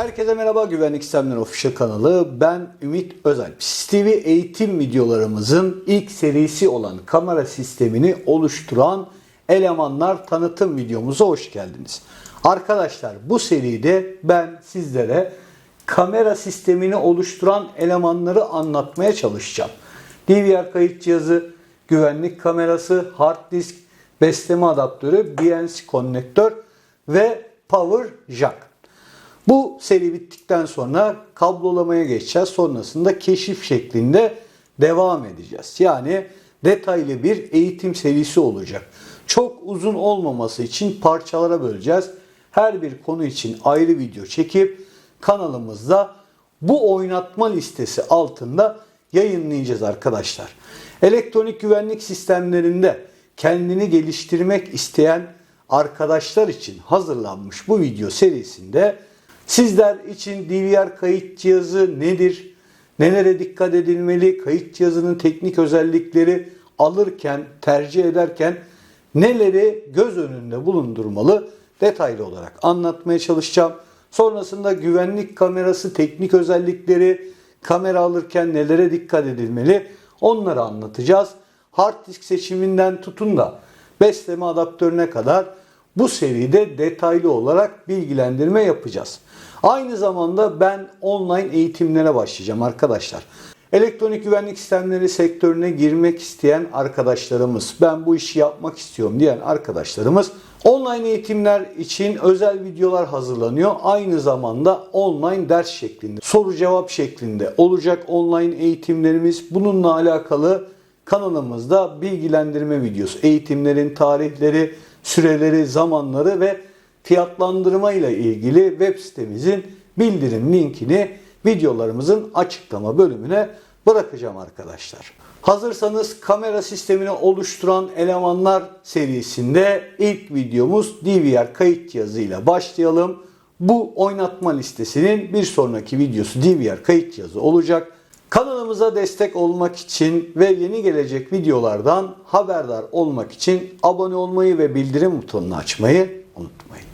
Herkese merhaba Güvenlik Sistemleri Official kanalı. Ben Ümit Özel. TV eğitim videolarımızın ilk serisi olan kamera sistemini oluşturan elemanlar tanıtım videomuza hoş geldiniz. Arkadaşlar bu seride ben sizlere kamera sistemini oluşturan elemanları anlatmaya çalışacağım. DVR kayıt cihazı, güvenlik kamerası, hard disk, besleme adaptörü, BNC konnektör ve power jack. Bu seri bittikten sonra kablolamaya geçeceğiz. Sonrasında keşif şeklinde devam edeceğiz. Yani detaylı bir eğitim serisi olacak. Çok uzun olmaması için parçalara böleceğiz. Her bir konu için ayrı video çekip kanalımızda bu oynatma listesi altında yayınlayacağız arkadaşlar. Elektronik güvenlik sistemlerinde kendini geliştirmek isteyen arkadaşlar için hazırlanmış bu video serisinde sizler için DVR kayıt cihazı nedir? Nelere dikkat edilmeli? Kayıt cihazının teknik özellikleri alırken, tercih ederken neleri göz önünde bulundurmalı detaylı olarak anlatmaya çalışacağım. Sonrasında güvenlik kamerası teknik özellikleri, kamera alırken nelere dikkat edilmeli onları anlatacağız. Hard disk seçiminden tutun da besleme adaptörüne kadar bu seride detaylı olarak bilgilendirme yapacağız. Aynı zamanda ben online eğitimlere başlayacağım arkadaşlar. Elektronik güvenlik sistemleri sektörüne girmek isteyen arkadaşlarımız, ben bu işi yapmak istiyorum diyen arkadaşlarımız online eğitimler için özel videolar hazırlanıyor. Aynı zamanda online ders şeklinde, soru cevap şeklinde olacak online eğitimlerimiz. Bununla alakalı kanalımızda bilgilendirme videosu, eğitimlerin tarihleri, süreleri, zamanları ve fiyatlandırma ile ilgili web sitemizin bildirim linkini videolarımızın açıklama bölümüne bırakacağım arkadaşlar. Hazırsanız kamera sistemini oluşturan elemanlar serisinde ilk videomuz DVR kayıt cihazıyla başlayalım. Bu oynatma listesinin bir sonraki videosu DVR kayıt cihazı olacak. Kanalımıza destek olmak için ve yeni gelecek videolardan haberdar olmak için abone olmayı ve bildirim butonunu açmayı unutmayın.